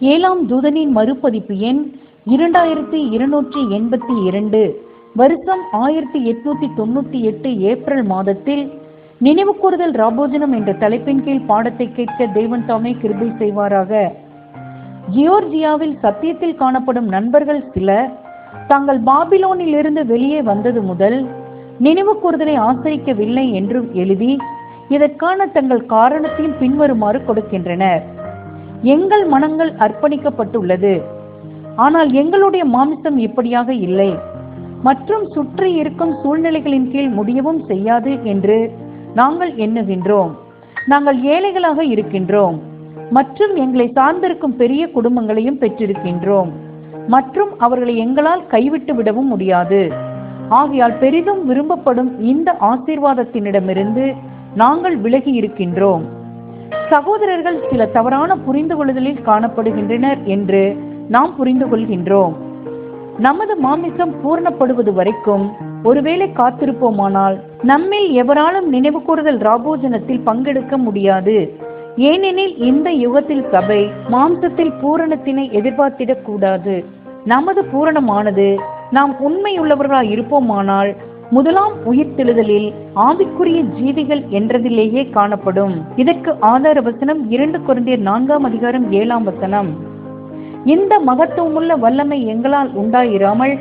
ஏழாம் தூதனின் மறுபதிப்பு எண் இரண்டாயிரத்தி இருநூற்றி எண்பத்தி இரண்டு வருஷம் ஆயிரத்தி எட்நூத்தி தொண்ணூத்தி எட்டு ஏப்ரல் மாதத்தில் நினைவு கூறுதல் ராபோஜனம் என்ற தலைப்பின் கீழ் பாடத்தை கேட்க தேவன் தாமே கிருபை செய்வாராக. ஜியோர்ஜியாவில் சத்தியத்தில் காணப்படும் நண்பர்கள் சில தாங்கள் பாபிலோனில் இருந்து வெளியே வந்தது முதல் நினைவு கூறுதலை ஆசரிக்கவில்லை என்றும் எழுதி இதற்கான தங்கள் காரணத்தையும் பின்வருமாறு கொடுக்கின்றனர். எங்கள் மனங்கள் அர்ப்பணிக்கப்பட்டுள்ளது. ஆனால் எங்களுடைய மாமிசம் இப்படியாக இல்லை. மற்றும் சுற்றி இருக்கும் சூழ்நிலைகளின் கீழ் முடியவும் செய்யாது என்று நாங்கள் எண்ணுகின்றோம். நாங்கள் ஏழைகளாக இருக்கின்றோம். மற்றும் எங்களை சார்ந்திருக்கும் பெரிய குடும்பங்களையும் பெற்றிருக்கின்றோம். மற்றும் அவர்களை எங்களால் கைவிட்டு விடவும் முடியாது. ஆகையால் பெரிதும் விரும்பப்படும் இந்த ஆசீர்வாதத்தினிடமிருந்து நாங்கள் விலகி இருக்கின்றோம். சகோதரர்கள் சில தவறான புரிந்து கொள்ளுதலில் காணப்படுகின்றனர் என்று நாம் புரிந்து கொள்கின்றோம். நமது மாமிசம் பூர்ணப்படுவது வரைக்கும் ஒருவேளை காத்திருப்போமானால் நம்மில் எவராலும் நினைவு கூறுதல் ராபோஜனத்தில் பங்கெடுக்க முடியாது. ஏனெனில் இந்த யுகத்தில் சபை மாம்சத்தில் பூரணத்தினை எதிர்பார்த்திடக் கூடாது நமது பூரணமானது நாம் உண்மையுள்ளவர்களாய் இருப்போமானால் முதலாம் உயிர்த்தெழுதலில் ஆவிக்குரிய ஜீவிகள் என்றதிலேயே காணப்படும். இதற்கு ஆதார வசனம் இரண்டு குழந்தையர் நான்காம் அதிகாரம் ஏழாம் வசனம். இந்த மகத்துவமுள்ள வல்லமை எங்களால் உண்டாயிராமல்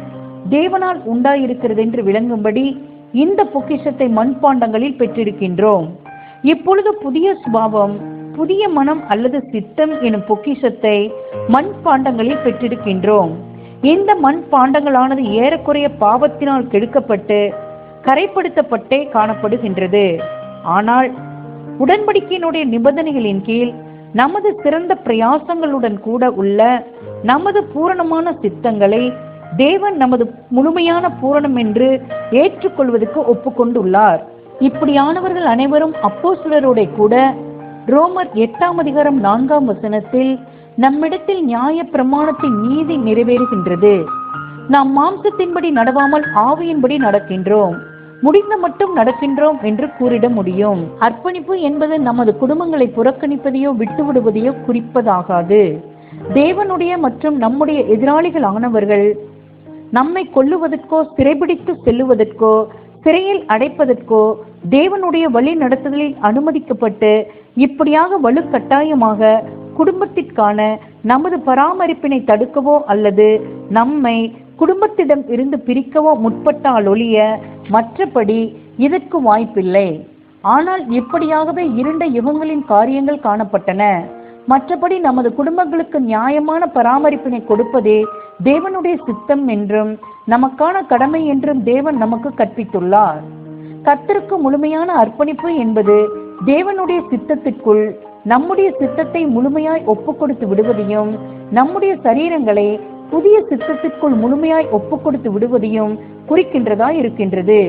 தேவனால் உண்டாயிருக்கிறது என்று விளங்கும்படி இந்த பொக்கிஷத்தை மண்பாண்டங்களில் பெற்றிருக்கின்றோம். இப்பொழுது புதிய சுபாவம் புதிய மனம் அல்லது சித்தம் எனும் பொக்கிஷத்தை மண்பாண்டங்களில் பெற்றிருக்கின்றோம். இந்த மண் பாண்டங்களானது ஏறக்குறைய பாவத்தினால் கெடுக்கப்பட்டு கரைப்படுத்தப்பட்டே காணப்படுகின்றது. ஆனால் உடன்படிக்கையினுடைய நிபந்தனைகளின் கீழ் நமது சிறந்த பிரயாசங்களுடன் கூட உள்ள நமது பூரணமான சித்தங்களை தேவன் நமது முழுமையான பூரணம் என்று ஏற்றுக்கொள்வதற்கு ஒப்புக்கொண்டுள்ளார். இப்படியானவர்கள் அனைவரும் அப்போஸ்தலரோட கூட ரோமர் எட்டாம் அதிகாரம் நான்காம் வசனத்தில் நம்மிடத்தில் நியாய பிரமாணத்தின் நீதி நிறைவேறுகின்றது. நாம் மாம்சத்தின்படி நடவாமல் ஆவியின்படி நடக்கின்றோம். முடிந்த மட்டும் நடக்கின்றோம் என்று கூறிட முடியும். அர்ப்பணிப்பு என்பது நமது குடும்பங்களை புறக்கணிப்பதையோ விட்டுவிடுவதையோ குறிப்பதாகாது. தேவனுடைய மற்றும் நம்முடைய எதிராளிகள் ஆனவர்கள் நம்மை கொல்லுவதற்கோ சிறைபிடித்து செல்லுவதற்கோ சிறையில் அடைப்பதற்கோ தேவனுடைய வழி நடத்துதலில் அனுமதிக்கப்பட்டு இப்படியாக வலுக்கட்டாயமாக குடும்பத்திற்கான நமது பராமரிப்பினை தடுக்கவோ அல்லது நம்மை குடும்பத்திடம் இருந்து பிரிக்கவோ முற்பட்டால் ஒழிய மற்றபடி இதற்கு வாய்ப்பில்லை. ஆனால் இப்படியாகவே இருண்ட யுகங்களின் காரியங்கள் காணப்பட்டன. மற்றபடி நமது குடும்பங்களுக்கு நியாயமான பராமரிப்பினை கொடுப்பதே தேவனுடைய சித்தம் என்றும் நமக்கான கடமை என்றும் தேவன் நமக்கு கற்பித்துள்ளார். கத்தருக்கு முழுமையான அர்ப்பணிப்பு என்பது தேவனுடைய சித்தத்திற்குள் நம்முடைய சித்தத்தை முழுமையாய் ஒப்பு கொடுத்து விடுவதையும் நம்முடைய சரீரங்களை புதிய சித்தத்திற்குள் முழுமையாய் ஒப்பு கொடுத்து விடுவதையும் குறிக்கின்றதா இருக்கின்றது.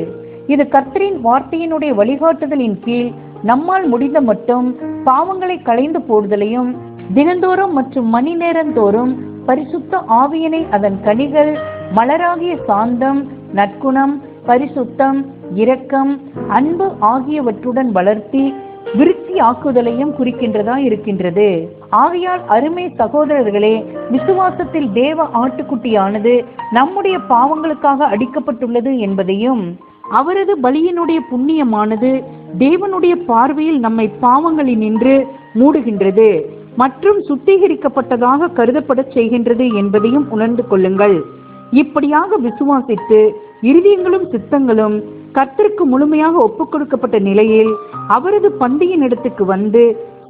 இது கர்த்தரின் வார்த்தையினுடைய வழிகாட்டுதலின் கீழ் நம்மால் முடிந்த மட்டும் பாவங்களை களைந்து போடுதலையும் தினந்தோறும் மற்றும் மணி நேரந்தோறும் பரிசுத்த ஆவியனை அதன் கனிகள் மலராகிய சாந்தம் நற்குணம் பரிசுத்தம் இரக்கம் அன்பு ஆகியவற்றுடன் வளர்த்தி விருத்தி ஆக்குதலையும் குறிக்கின்றதா இருக்கின்றது. ஆகையால் அருமை சகோதரர்களே விசுவாசத்தில் தேவ ஆட்டுக்குட்டியானது நம்முடைய பாவங்களுக்காக அடிக்கப்பட்டுள்ளது என்பதையும் அவரது பலியினுடைய புண்ணியமானது தேவனுடைய பார்வையில் நம்மை பாவங்களில் நின்று மூடுகின்றது மற்றும் சுத்திகரிக்கப்பட்டதாக கருதப்படச் செய்கின்றது என்பதையும் உணர்ந்து கொள்ளுங்கள். இப்படியாக விசுவாசித்து இருதயங்களும் சித்தங்களும் கர்த்தருக்கு முழுமையாக ஒப்புக் கொடுக்கப்பட்ட நிலையில் அவரது பந்தியின் இடத்துக்கு வந்து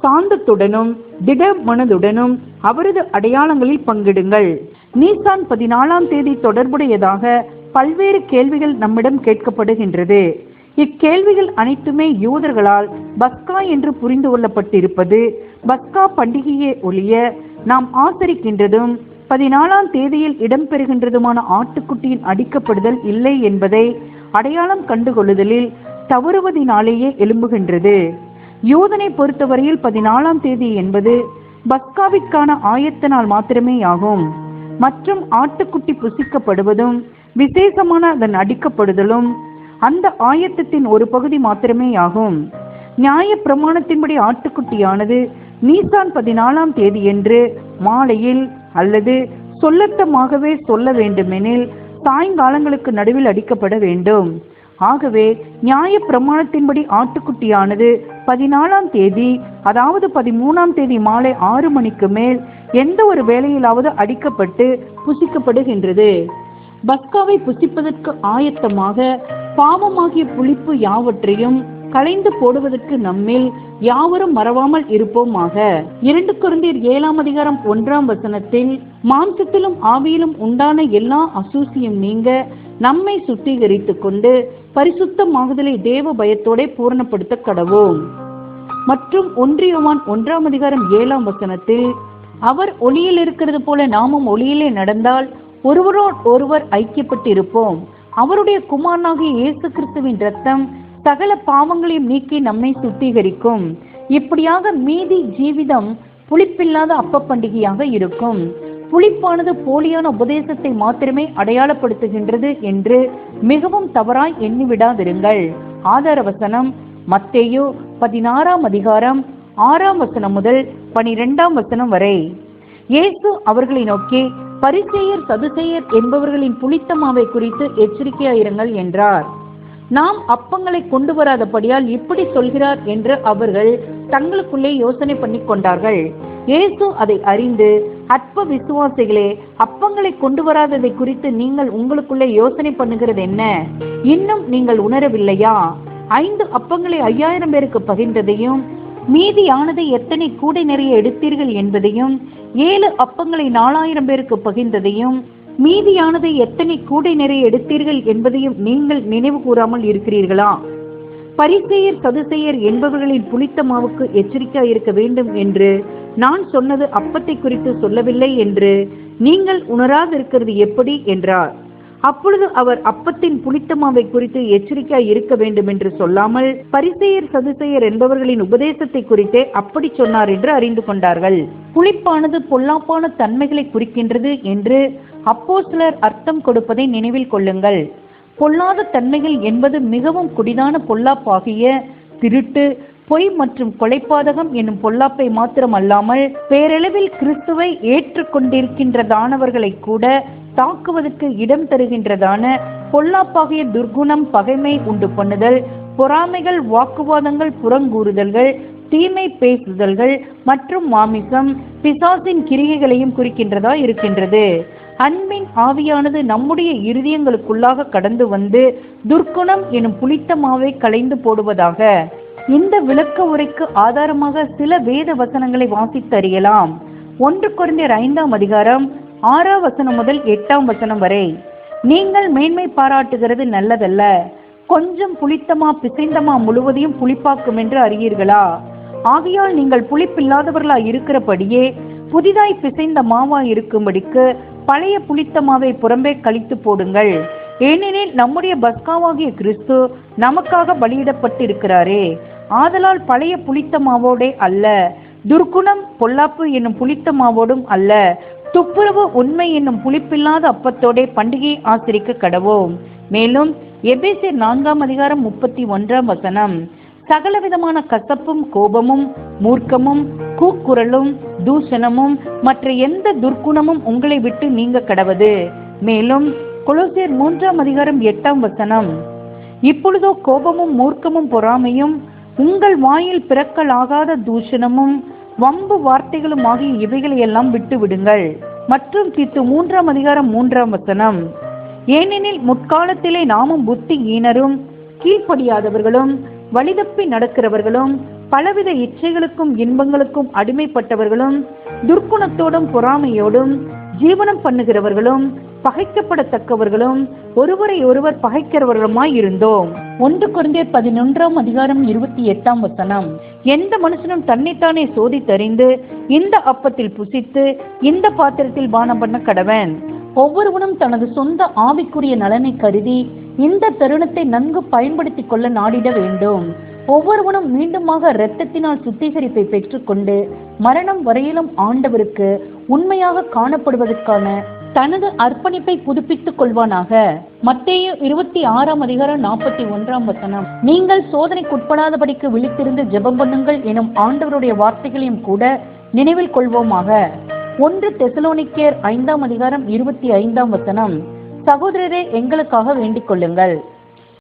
சாந்தத்துடனும் திட மனதுடனும் அவரது அடையாளங்களில் பங்கிடுங்கள். நீசான் பதினாலாம் தேதி தொடர்புடையதாக பல்வேறு கேள்விகள் நம்மிடம் கேட்கப்படுகின்றது. இக்கேள்விகள் அனைத்துமே யூதர்களால் பஸ்கா என்று புரிந்து கொள்ளப்பட்டிருப்பது பஸ்கா பண்டிகையை ஒழிய நாம் ஆசரிக்கின்றதும் பதினாலாம் தேதியில் இடம்பெறுகின்றதுமான ஆட்டுக்குட்டியின் அடிக்கப்படுதல் இல்லை என்பதை அடையாளம் கண்டுகொள்ளுதலில் தவறுவதினாலேயே எழும்புகின்றது. யோதனை பொறுத்தவரையில் பதினாலாம் தேதி என்பது பஸ்காவிற்கான ஆயத்த நாள் மாத்திரமே ஆகும். மற்றும் ஆட்டுக்குட்டி புசிக்கப்படுவதும் விசேஷமான அதன் அடிக்கப்படுதலும் அந்த ஆயத்தத்தின் ஒரு பகுதி மாத்திரமே ஆகும். நியாய பிரமாணத்தின்படி ஆட்டுக்குட்டியானது நீசான் பதினாலாம் தேதியன்று மாலையில் அல்லது சொல்லத்தமாகவே சொல்ல வேண்டுமெனில் சாயங்காலங்களுக்கு நடுவில் அடிக்கப்பட வேண்டும். ஆகவே நியாய பிரமாணத்தின்படி ஆட்டுக்குட்டியானது பதினாலாம் தேதி அதாவது பதிமூணாம் தேதி மாலை ஆறு மணிக்கு மேல் எந்த ஒரு வேலையிலாவது அடிக்கப்பட்டு புசிக்கப்படுகின்றது. பஸ்காவை புசிப்பதற்கு ஆயத்தமாக பாவமாகிய புளிப்பு யாவற்றையும் களைந்து போடுவதற்கு நம்மில் யாவரும் மறவாமல் இருப்போமாக. இரண்டு குருந்தீர் ஏழாம் அதிகாரம் ஒன்றாம் வசனத்தில் மாம்சத்திலும் ஆவியிலும் உண்டான எல்லா அசூசியும் நீங்க நம்மை சுத்திகரித்துக் கொண்டு பரிசுத்தமாகுதலை தேவ பயத்தோட பூரணப்படுத்த கடவோம். மற்றும் ஒன்றியவான் ஒன்றாம் அதிகாரம் ஏழாம் வசனத்தில் அவர் ஒளியில் இருக்கிறது போல நாமும் ஒளியிலே நடந்தால் ஒருவரோடு ஒருவர் ஐக்கியப்பட்டிருப்போம். அவருடைய குமாரனாகிய இயேசு கிறிஸ்துவின் ரத்தம் சகல பாவங்களையும் நீக்கி நம்மை சுத்திகரிக்கும். இப்படியாக மீதி ஜீவிதம் புளிப்பில்லாத அப்ப பண்டிகையாக இருக்கும். புளிப்பானது போலியான உபதேசத்தை மாத்திரமே அடையாளப்படுத்துகின்றது என்று மிகவும் தவறாய் எண்ணிவிடாதிருங்கள். ஆதார வசனம் மத்தேயோ பதினாறாம் அதிகாரம் ஆறாம் வசனம் முதல் பனிரெண்டாம் வசனம் வரை. இயேசு அவர்களை நோக்கி பரிசெயர் சதுசெயர் என்பவர்களின் புளித்த மாவை குறித்து எச்சரிக்கையாயிருங்கள் என்றார். நாம் அப்பங்களை கொண்டு வராதபடியால் இப்படி சொல்கிறார் என்று அவர்கள் தங்களுக்குள்ளே யோசனை பண்ணி கொண்டார்கள். இயேசு அதை அறிந்து அற்ப விசுவாசிகளே அப்பங்களை கொண்டு வராததை குறித்து நீங்கள் உங்களுக்குள்ளே யோசனை பண்ணுகிறது என்ன? இன்னும் நீங்கள் உணரவில்லையா? ஐந்து அப்பங்களை ஐயாயிரம் பேருக்கு பகிர்ந்ததையும் மீதியானதை எத்தனை கூடை நிறைய எடுத்தீர்கள் என்பதையும் ஏழு அப்பங்களை நாலாயிரம் பேருக்கு பகிர்ந்ததையும் மீதியானதை எத்தனை கூடை நிறைய எடுத்தீர்கள் என்பதையும் நீங்கள் நினைவு கூறாமல் இருக்கிறீர்களா? பரிசெயர் சதுசெயர் என்பவர்களின் புளித்த மாவுக்கு எச்சரிக்கையா இருக்க வேண்டும் என்று நான் சொன்னது அப்பத்தை குறித்து சொல்லவில்லை என்று நீங்கள் உணராதிருக்கிறது எப்படி என்றார். அப்பொழுது அவர் அப்பத்தின் புளித்த மாவை குறித்து எச்சரிக்கையாக இருக்க வேண்டும் என்று சொல்லாமல் பரிசெயர் சதுசெயர் என்பவர்களின் உபதேசத்தை குறித்தே அப்படி சொன்னார் என்று அறிந்து கொண்டார்கள். புளிப்பானது பொல்லாப்பான தன்மைகளை குறிக்கின்றது என்று அப்போ சிலர் அர்த்தம் கொடுப்பதை நினைவில் கொள்ளுங்கள். பொல்லாத தன்மைகள் என்பது மிகவும் குடிதான பொல்லாப்பாகிய திருட்டு பொய் மற்றும் கொலைப்பாதகம் என்னும் பொல்லாப்பை மாத்திரம் அல்லாமல் பேரளவில் கிறிஸ்துவை ஏற்றுக்கொண்டிருக்கின்றதானவர்களை கூட தாக்குவதற்கு இடம் தருகின்றதான பொல்லாப்பாகிய துர்குணம் பகைமை உண்டு பண்ணுதல் பொறாமைகள் வாக்குவாதங்கள் புறங்கூறுதல்கள் தீமை பேசுதல்கள் மற்றும் மாமிசம் பிசாசின் கிரிகைகளையும் குறிக்கின்றதா இருக்கின்றது. அன்பின் ஆவியானது நம்முடைய இருதயங்களுக்குள்ளாக கடந்து வந்து துர்க்குணம் எனும் புளித்த மாவை களைந்து போடுவதாக இந்த விளக்க உரைக்கு ஆதாரமாக சில வேத வசனங்களை வாசித்தறியலாம் ஒன்று குறைந்தர் ஐந்தாம் அதிகாரம் ஆறாம் வசனம் முதல் எட்டாம் வசனம் வரை. நீங்கள் மேன்மை பாராட்டுகிறது நல்லதல்ல. கொஞ்சம் புளித்தமா பிசைந்தமா முழுவதையும் புளிப்பாக்கும் என்று அறியீர்களா? ஆகையால் நீங்கள் புளிப்பில்லாதவர்களாய் இருக்கிறபடியே புதிதாய் பிசைந்த மாவாய் இருக்கும்படிக்கு பழைய புளித்த மாவை புறம்பே கழித்து போடுங்கள். ஏனெனில் நம்முடைய பஸ்காவாகிய கிறிஸ்து நமக்காக பலியிடப்பட்டிருக்கிறாரே. ஆதலால் பழைய புளித்த மாவோடே அல்ல துர்க்குணம் பொல்லாப்பு என்னும் புளித்த மாவோடும் அல்ல. துப்புரவு உண்மை என்னும் புளிப்பில்லாத அப்பத்தோடே பண்டிகையை ஆசிரிக்க கடவோம். மேலும் எபேசியர் நான்காம் அதிகாரம் முப்பத்தி ஒன்றாம் வசனம். சகலவிதமான கசப்பும் கோபமும் மூர்க்கமும் கூக்குரலும் தூஷணமும் மற்ற எந்த துர்க்குணமும் உங்களை விட்டு நீங்க கடவது. மேலும் கொலோசியர் மூன்றாம் அதிகாரம் எட்டாம் வசனம். இப்பொழுதோ கோபமும் மூர்க்கமும் பொறாமையும் உங்கள் வாயில் பிறக்கலாகாத தூஷணமும் வம்பு வார்த்தைகளும் ஆகிய இவைகளை எல்லாம் விட்டு விடுங்கள் மற்றும் தீத்து மூன்றாம் அதிகாரம் மூன்றாம் வசனம். ஏனெனில் முற்காலத்திலே நாமும் புத்தி ஈனரும் கீழ்ப்படியாதவர்களும் வழிதப்பி நடக்கிறவர்களும் பலவித இச்சைகளுக்கும் இன்பங்களுக்கும் அடிமைப்பட்டவர்களும் துர்க்குணத்தோடும் பொறாமையோடும் ஜீவனம் பண்ணுகிறவர்களும் பகைக்கப்படத்தக்கவர்களும் ஒருவரை ஒருவர் பகைக்கிறவர்களுமாய் இருந்தோம். ஒன்று குறைந்தே பதினொன்றாம் அதிகாரம் இருபத்தி எட்டாம் வசனம். எந்த மனுஷனும் தன்னைத்தானே சோதித்தறிந்து இந்த அப்பத்தில் புசித்து இந்த பாத்திரத்தில் பானம் பண்ண கடவன். ஒவ்வொருவனும் தனது சொந்த ஆவிக்குரிய நலனை கருதி இந்த தருணத்தை நன்கு பயன்படுத்திக் கொள்ள நாடிட வேண்டும். ஒவ்வொருவனும் மீண்டுமாக இரத்தத்தினால் சுத்திகரிப்பை பெற்றுக்கொண்டு மரணம் வரையிலும் ஆண்டவருக்கு உண்மையாக காணப்படுவதற்கான தனது அர்ப்பணிப்பை புதுப்பித்துக் கொள்வானாக. மத்தேயு இருபத்தி ஆறாம் அதிகாரம் நாற்பத்தி ஒன்றாம் வசனம். நீங்கள் சோதனைக்குட்படாதபடிக்கு விழித்திருந்து ஜெபம் பண்ணுங்கள் எனும் ஆண்டவருடைய வார்த்தைகளையும் கூட நினைவில் கொள்வோமாக. ஒன்று தெசலோனிக்கேர் ஐந்தாம் அதிகாரம் இருபத்தி ஐந்தாம் வசனம். சகோதரரே எங்களுக்காக வேண்டிக் கொள்ளுங்கள்.